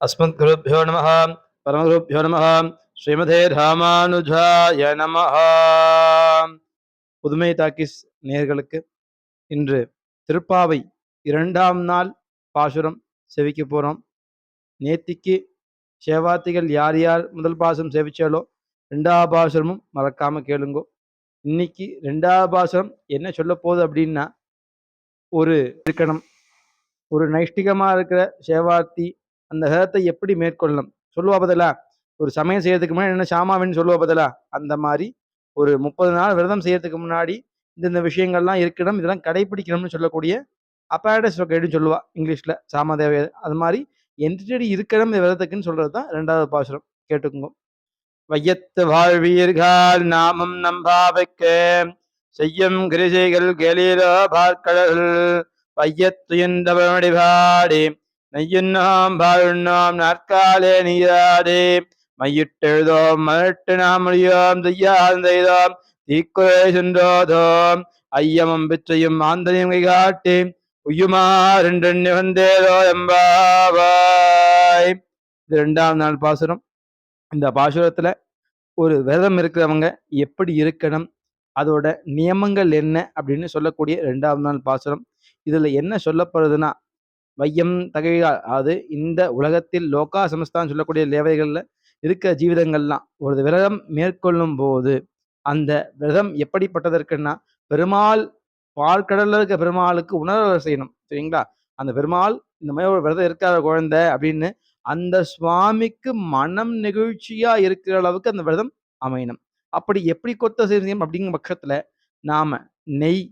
अस्मद्गुरुभ्यो नमः। परमगुरुभ्यो नमः। ஸ்ரீமதே ராமானுஜாய நம புதுமை தாக்கிஸ் நேர்களுக்கு இன்று திருப்பாவை இரண்டாம் நாள் பாசுரம் செவிக்க போகிறோம் நேத்திக்கு சேவாத்திகள் யார் யார் முதல் பாசுரம் செவிச்சாலோ ரெண்டாவது பாசுரமும் மறக்காமல் கேளுங்கோ. இன்னைக்கு ரெண்டாவது பாசுரம் என்ன சொல்ல போகுது அப்படின்னா ஒரு இருக்கணும். ஒரு நைஷ்டிகமாக இருக்கிற சேவார்த்தி அந்த ஹேத்தை எப்படி மேற்கொள்ளணும்? சொல்லுவா பதிலா ஒரு சமயம் செய்யறதுக்கு முன்னாடி என்ன சாமாவின்னு சொல்லுவா பதிலா? அந்த மாதிரி ஒரு முப்பது நாள் விரதம் செய்யறதுக்கு முன்னாடி இந்தந்த விஷயங்கள்லாம் இருக்கணும் இதெல்லாம் கடைபிடிக்கணும்னு சொல்லக்கூடிய அப்பாடஸ் கைடுன்னு சொல்லுவா இங்கிலீஷில் சாமதேவ அது மாதிரி எந்தடி இருக்கணும் இந்த விரதத்துக்குன்னு சொல்றது தான் ரெண்டாவது பாசுரம் கேட்டுக்குங்க. வையத்து வாழ்வீர்கள் நாமம் நம்பாவைக்க செய்யும் கிரிசைகள் கெளிரோ பார்க்கடல் வையத்துயர்ந்தவடிபாடி நெய்யுண்ணாம் பாழுண்ணாம் நாற்காலே நீராதே மையிட்டெழுதோம் மலட்டு நாம் மொழியோம் செய்யால் தீக்குறை சென்றோதோம் ஐயமும் பிச்சையும் ஆந்தனையும் கை காட்டி உய்யுமாறென்று வந்தேதோ எம்பாவாய் இது ரெண்டாம் நாள் பாசுரம் இந்த பாசுரத்துல ஒரு விரதம் இருக்கிறவங்க எப்படி இருக்கணும் அதோட நியமங்கள் என்ன அப்படின்னு சொல்லக்கூடிய ரெண்டாவது நாள் பாசுரம் இதுல என்ன சொல்லப்படுதுன்னா வையம் தகையால் அது இந்த உலகத்தில் லோகா சமஸ்தான் சொல்லக்கூடிய லேவைகளில் இருக்க ஜீவிதங்கள்லாம். ஒரு விரதம் மேற்கொள்ளும் போது அந்த விரதம் எப்படிப்பட்டதற்குன்னா பெருமாள் பால்கடல்ல இருக்க பெருமாளுக்கு உணர்வு செய்யணும். சரிங்களா? அந்த பெருமாள் இந்த மாதிரி ஒரு விரதம் இருக்காத குழந்தை அப்படின்னு அந்த சுவாமிக்கு மனம் நெகிழ்ச்சியா இருக்கிற அளவுக்கு அந்த விரதம் அமையணும். அப்படி எப்படி கொத்த செய்யும் அப்படிங்கிற பட்சத்துல நாம நெய்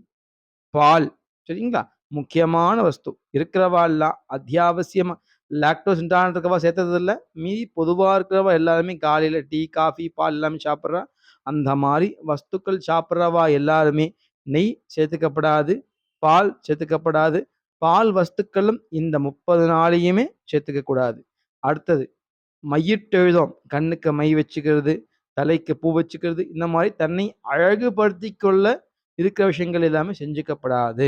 பால் சரிங்களா? முக்கியமான வஸ்து. இருக்கிறவாள்லாம் அத்தியாவசியமாக லாக்டோஸ் இன்டான் இருக்கவா சேர்த்தது இல்லை மீதி பொதுவாக இருக்கிறவா எல்லாருமே காலையில் டீ காஃபி பால் எல்லாமே சாப்பிட்றா. அந்த மாதிரி வஸ்துக்கள் சாப்பிட்றவா எல்லாருமே நெய் சேர்த்துக்கப்படாது பால் சேர்த்துக்கப்படாது. பால் வஸ்துக்களும் இந்த முப்பது நாளையுமே சேர்த்துக்க கூடாது. அடுத்தது மையிட்டெழுதம். கண்ணுக்கு மை வச்சுக்கிறது தலைக்கு பூ வச்சுக்கிறது இந்த மாதிரி தன்னை அழகுபடுத்தி கொள்ள இருக்கிற விஷயங்கள் எல்லாமே செஞ்சுக்கப்படாது.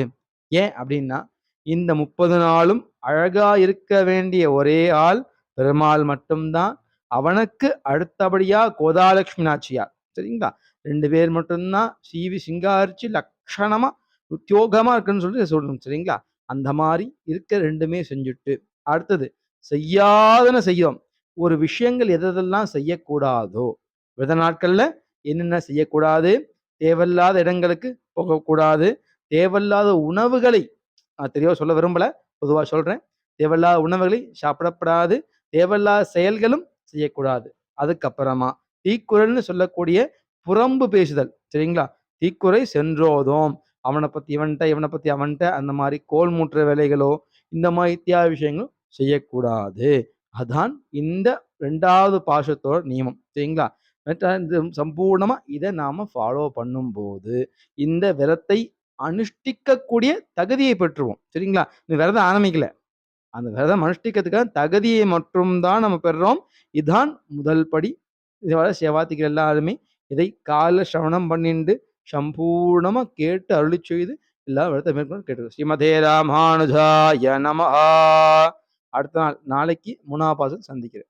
ஏன் அப்படின்னா இந்த முப்பது நாளும் அழகா இருக்க வேண்டிய ஒரே ஆள் பெருமாள் மட்டும்தான். அவனுக்கு அடுத்தபடியா கோதாலட்சுமி நாச்சியார். சரிங்களா? ரெண்டு பேர் மட்டும்தான் சீவி சிங்காரிச்சு லட்சணமா உத்தியோகமா இருக்குன்னு சொல்லிட்டு சொல்லணும். சரிங்களா? அந்த மாதிரி இருக்க ரெண்டுமே செஞ்சுட்டு அடுத்தது செய்யாதன செய்யும் ஒரு விஷயங்கள் எதெல்லாம் செய்யக்கூடாதோ வித நாட்கள்ல என்னென்ன செய்யக்கூடாது தேவையில்லாத இடங்களுக்கு போகக்கூடாது தேவையில்லாத உணவுகளை நான் தெளிவாக சொல்ல விரும்பல பொதுவாக சொல்றேன். தேவையில்லாத உணவுகளை சாப்பிடப்படாது. தேவையில்லாத செயல்களும் செய்யக்கூடாது. அதுக்கப்புறமா தீக்குறள்னு சொல்லக்கூடிய புறம்பு பேசுதல் சரிங்களா? தீக்குறை சென்றோதோம். அவனை பத்தி இவன்கிட்ட இவனை பத்தி அவன்கிட்ட அந்த மாதிரி கோல் மூட்டுற வேலைகளோ இந்த மாதிரி இத்தியாத விஷயங்களும் செய்யக்கூடாது. அதான் இந்த ரெண்டாவது பாசத்தோட நியமம் சரிங்களா? சம்பூர்ணமாக இதை நாம் ஃபாலோ பண்ணும்போது இந்த விரத்தை அனுஷ்டிக்கக்கூடிய தகுதியை பெற்றுவோம். சரிங்களா? இந்த விரதம் ஆரம்பிக்கல. அந்த விரதம் அனுஷ்டிக்கிறதுக்கான தகுதியை மட்டும் தான் நம்ம பெறுறோம். இதுதான் முதல் படி. இதோட சேவாத்திகள் எல்லாருமே இதை கால சிரவணம் பண்ணிண்டு சம்பூர்ணமா கேட்டு அருளி செய்து எல்லா விரதத்தை மேற்கொண்டு கேட்டு ஸ்ரீமதே ராமானுஜாய நமஹா. அடுத்த நாள் நாளைக்கு மூணாவது பாசம் சந்திக்கிறேன்.